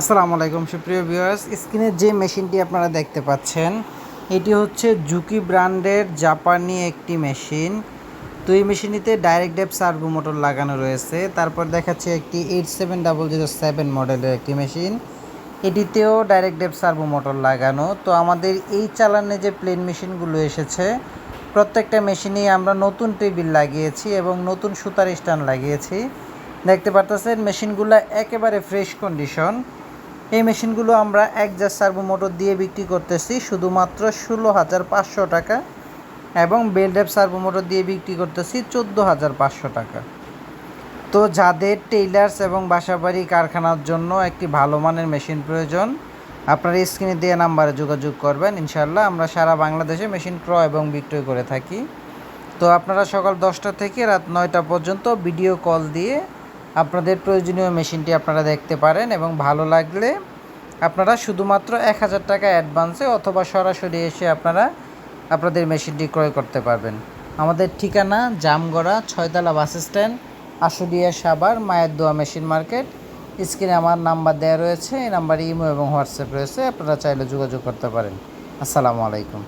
আসসালামু আলাইকুম, সুপ্রিয় ভিউয়ার্স স্ক্রিনে যে মেশিনটি আপনারা দেখতে পাচ্ছেন, এটি হচ্ছে জুকি ব্র্যান্ডের জাপানি একটি মেশিন। তো এই মেশিনটিতে ডাইরেক্ট ডেপ সার্ভো মোটর লাগানো রয়েছে। তারপর দেখাচ্ছে একটি eight seven double zero seven মডেলের একটি মেশিন। এটিতেও ডাইরেক্ট ডেপ সার্ভো মোটর লাগানো। তো আমাদের এই চালানে যে প্লেন মেশিনগুলো এসেছে, প্রত্যেকটা মেশিনেই আমরা নতুন টেবিল লাগিয়েছি এবং নতুন সুতার স্ট্যান্ড লাগিয়েছি। দেখতে পারতেছেন, মেশিনগুলো একেবারে ফ্রেশ কন্ডিশন এই মেশিনগুলো আমরা এক জার সার্ভো মোটর দিয়ে বিক্রি করতেছি, শুধুমাত্র ষোলো হাজার পাঁচশো টাকা এবং বেলডেপ সার্ভো মোটর দিয়ে বিক্রি করতেছি চোদ্দ হাজার পাঁচশো টাকা। তো যাদের টেইলার্স এবং বাসাবাড়ি কারখানার জন্য একটি ভালো মানের মেশিন প্রয়োজন, আপনারা স্ক্রিনে দেওয়া নাম্বারে যোগাযোগ করবেন। ইনশাল্লাহ আমরা সারা বাংলাদেশে মেশিন ক্রয় এবং বিক্রয় করে থাকি। তো আপনারা সকাল দশটা থেকে রাত নয়টা পর্যন্ত ভিডিও কল দিয়ে আপনাদের প্রয়োজনীয় মেশিনটি আপনারা দেখতে পারেন এবং ভালো লাগলে আপনারা শুধুমাত্র এক হাজার টাকা অ্যাডভান্সে অথবা সরাসরি এসে আপনারা আপনাদের মেশিনটি ক্রয় করতে পারবেন। আমাদের ঠিকানা জামগড়া, ছয়তলা বাস স্ট্যান্ড, আশুলিয়া সাবার মায়ের দোয়া মেশিন মার্কেট। স্ক্রিনে আমার নাম্বার দেওয়া রয়েছে, এই নাম্বারে ইমো এবং হোয়াটসঅ্যাপ রয়েছে, আপনারা চাইলে যোগাযোগ করতে পারেন। আসসালামু আলাইকুম।